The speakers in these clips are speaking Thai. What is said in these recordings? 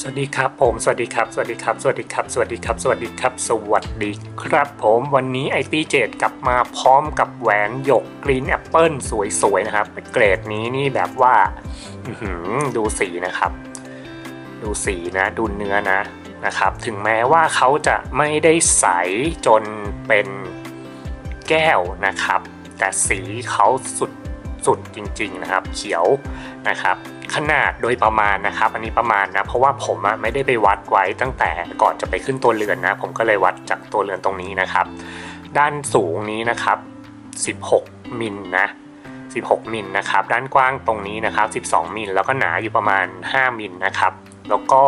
สวัสดีครับผมสวัสดีครับสวัสดีครับ สวัสดีครับ สวัสดีครับ สวัสดีครับ สวัสดีครับ ผมวันนี้ไอปีเจดกลับมาพร้อมกับแหวนหยกกรีนแอปเปิลสวยๆนะครับเกรดนี้นี่แบบว่าดูสีนะครับ ดูสีนะดูเนื้อนะนะครับ ถึงแม้ว่าเขาจะไม่ได้ใสจนเป็นแก้วนะครับ แต่สีเขาสุดสุดจริงๆนะครับ เขียวนะครับ ขนาดโดยประมาณนะครับ อันนี้ประมาณนะ เพราะว่าผมอะไม่ได้ไปวัดไว้ตั้งแต่ก่อนจะไปขึ้นตัวเรือนนะ ผมก็เลยวัดจากตัวเรือนตรงนี้นะครับ ด้านสูงนี้นะครับ 16 มิลนะ16 มิลนะครับ ด้านกว้างตรงนี้นะครับ 12 มิล แล้วก็หนาอยู่ประมาณ 5 มิลนะครับ แล้วก็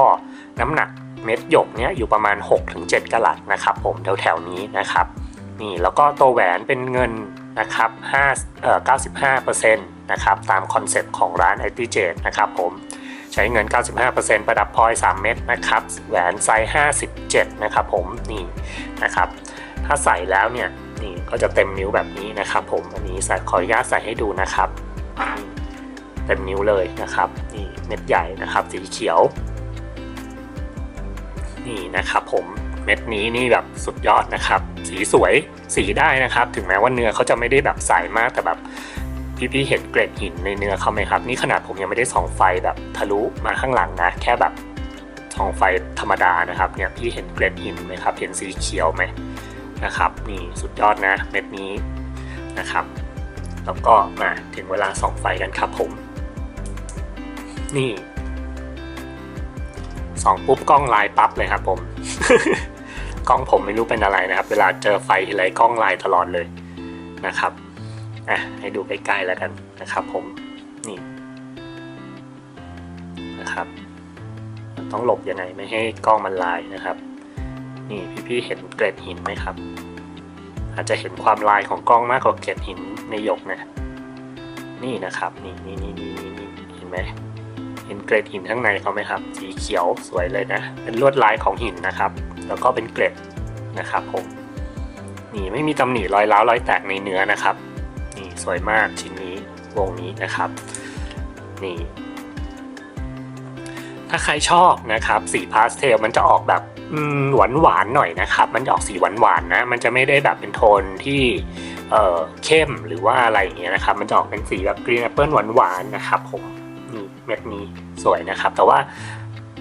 น้ำหนักเม็ดหยกเนี้ยอยู่ประมาณ 6-7กะลัดนะครับ ผมแถวๆนี้นะครับ นี่แล้วก็ตัวแหวนเป็นเงิน นะครับ5เอ่อ95%นะครับตามคอนเซ็ปต์ของร้าน i t j นะครับผมใช้เงิน 95%ประดับพลอย 3 เม็ดนะครับแหวนไซส์ 57 นะครับผมนี่นะครับถ้าใส่แล้วเนี่ยนี่ก็จะเต็มนิ้วแบบนี้นะครับ ผมอันนี้ใส่ขออนุญาตใส่ให้ดูนะครับเต็มนิ้วเลยนะครับนี่เม็ดใหญ่นะครับสีเขียว นี่นะครับผม เม็ดนี้นี่แบบสุดยอดนะครับ สีสวยสีได้นะครับ ถึงแม้ว่าเนื้อเขาจะไม่ได้แบบใสมากแต่แบบพี่ๆเห็นเกล็ดหินในเนื้อเขาไหมครับ นี่ขนาดผมยังไม่ได้ส่องไฟแบบทะลุมาข้างหลังนะ แค่แบบส่องไฟธรรมดานะครับเนี่ยพี่เห็นเกล็ดหินไหมครับ เห็นสีเขียวไหมนะครับนี่สุดยอดนะเม็ดนี้นะครับ แล้วก็มาถึงเวลาส่องไฟกันครับผม นี่ส่องปุ๊บกล้องลายปั๊บเลยครับผม กล้องผมไม่รู้เป็นอะไรนะครับ เวลาเจอไฟทีไรกล้องลายตลอดเลยนะครับอะให้ดูใกล้ๆแล้วกันนะครับ ผมนี่นะครับ มันต้องหลบยังไงไม่ให้กล้องมันลายนะครับ นี่พี่ๆเห็นเกล็ดหินไหมครับ อาจจะเห็นความลายของกล้องมากกว่าเกล็ดหินในหยกนะนี่นะครับนี่นี่นี่นี่นี่นี่เห็นไหมเห็นเกล็ดหินข้างในเขาไหมครับ สีเขียวสวยเลยนะ เป็นลวดลายของหินนะครับ แล้วก็เป็นเกล็ดนะครับผมนี่ไม่มีตำหนิรอยร้าวรอยแตกในเนื้อนะครับ นี่สวยมากชิ้นนี้วงนี้นะครับนี่ถ้าใครชอบนะครับสีพาสเทลมันจะออกแบบหวานหวานหน่อยนะครับ มันจะออกสีหวานหวานนะ มันจะไม่ได้แบบเป็นโทนที่เเข้มหรือว่าอะไรอย่างเงี้ยนะครับ มันจะออกเป็นสีแบบกรีนแอปเปิลหวานหวานๆนะครับผมนี่เม็ดนี้สวยนะครับ แต่ว่า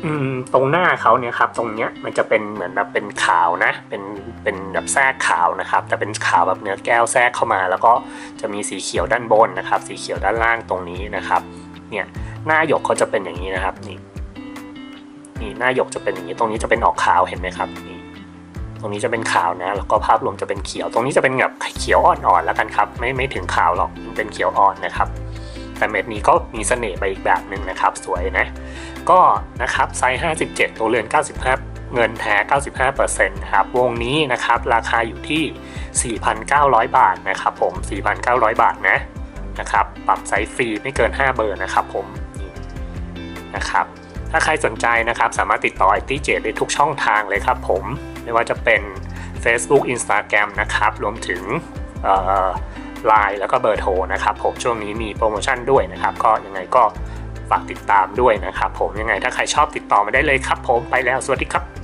อืมตรงหน้าเขาเนี่ยครับตรงเนี้ยมันจะเป็นเหมือนแบบเป็นขาวนะ เป็นเป็นแบบแทรกขาวนะครับ แต่เป็นขาวแบบเนื้อแก้วแทรกเข้ามา แล้วก็จะมีสีเขียวด้านบนนะครับ สีเขียวด้านล่างตรงนี้นะครับ เนี่ยหน้าหยกเขาจะเป็นอย่างนี้นะครับนี่นี่หน้าหยกจะเป็นอย่างนี้ ตรงนี้จะเป็นออกขาวเห็นไหมครับนี่ตรงนี้จะเป็นขาวนะ แล้วก็ภาพรวมจะเป็นเขียว ตรงนี้จะเป็นแบบเขียวอ่อนๆแล้วกันครับ ไม่ไม่ถึงขาวหรอกมันเป็นเขียวอ่อนนะครับ แต่เม็ดนี้ก็มีเสน่ห์ไปอีกแบบหนึ่งนะครับ สวยนะ ก็นะครับไซส์57 ตัวเรือน 95 เงินแท้ 95%นะครับ วงนี้นะครับราคาอยู่ที่ 4,900 บาทนะครับผม 4,900 บาทนะนะครับ ปรับไซส์ฟรีไม่เกิน 5 เบอร์นะครับผมนี่นะครับ ถ้าใครสนใจนะครับสามารถติดต่อไอตี้เจได้ทุกช่องทางเลยครับผม ไม่ว่าจะเป็น Facebook Instagram นะครับ รวมถึง ไลน์แล้วก็เบอร์โทรนะครับผมช่วงนี้มีโปรโมชั่นด้วยนะครับ ก็ยังไงก็ฝากติดตามด้วยนะครับผมยังไงถ้าใครชอบติดต่อมาได้เลยครับผมไปแล้วสวัสดีครับ